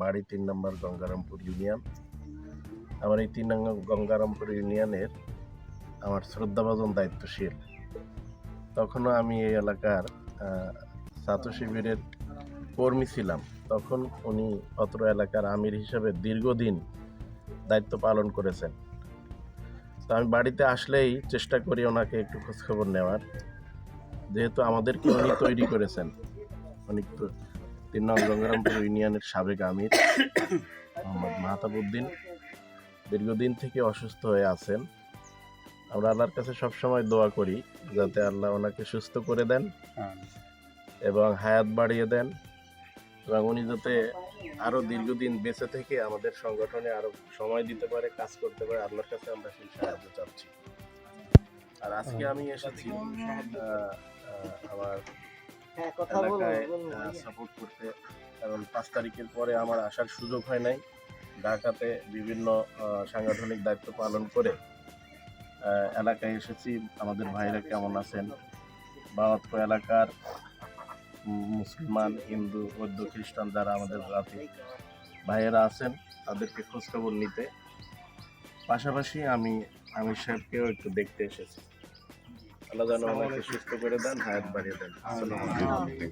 বাড়ি তিন নম্বর গঙ্গারামপুর ইউনিয়ন। আমার এই তিন নম্বর গঙ্গারামপুর ইউনিয়নের আমার শ্রদ্ধাভাজন দায়িত্বশীল। তখনও আমি এই এলাকার ছাত্র শিবিরের কর্মী ছিলাম। তখন উনি অত্র এলাকার আমির হিসাবে দীর্ঘদিন দায়িত্ব পালন করেছেন। তো আমি বাড়িতে আসলেই চেষ্টা করি ওনাকে একটু খোঁজখবর নেওয়ার। যেহেতু আমাদেরকে উনি তৈরি করেছেন। উনি তিন নং গঙ্গারামপুর ইউনিয়নের সাবেক আমির মোহাম্মদ মাহতাবুদ্দিন। দীর্ঘদিন থেকে অসুস্থ হয়ে আছেন। আমরা আল্লাহর কাছে সবসময় দোয়া করি যাতে আল্লাহ ওনাকে সুস্থ করে দেন এবং হায়াত বাড়িয়ে দেন এবং উনি যাতে আরও দীর্ঘদিন বেঁচে থেকে আমাদের সংগঠনে আরও সময় দিতে পারে কাজ করতে পারে আল্লাহর কাছে আমরা সেই সাহায্য চাচ্ছি। আর আজকে আমি এসেছি আমার এলাকায় সাপোর্ট করতে কারণ পাঁচ তারিখের পরে আমার আসার সুযোগ হয় নাই। ঢাকাতে বিভিন্ন সাংগঠনিক দায়িত্ব পালন করে এলাকায় এসেছি। আমাদের ভাইরা কেমন আছেন? বাওয়াতক এলাকার মুসলমান হিন্দু বৌদ্ধ খ্রিস্টান যারা আমাদের জাতি ভাইয়েরা আছেন তাদেরকে খোঁজখবর নিতে। পাশাপাশি আমি আমির সাহেবকেও একটু দেখতে এসেছি। আল্লাহ যেন আমাকে সুস্থ করে দেন হায়াত বাড়িয়ে দেন। আসসালামু আলাইকুম।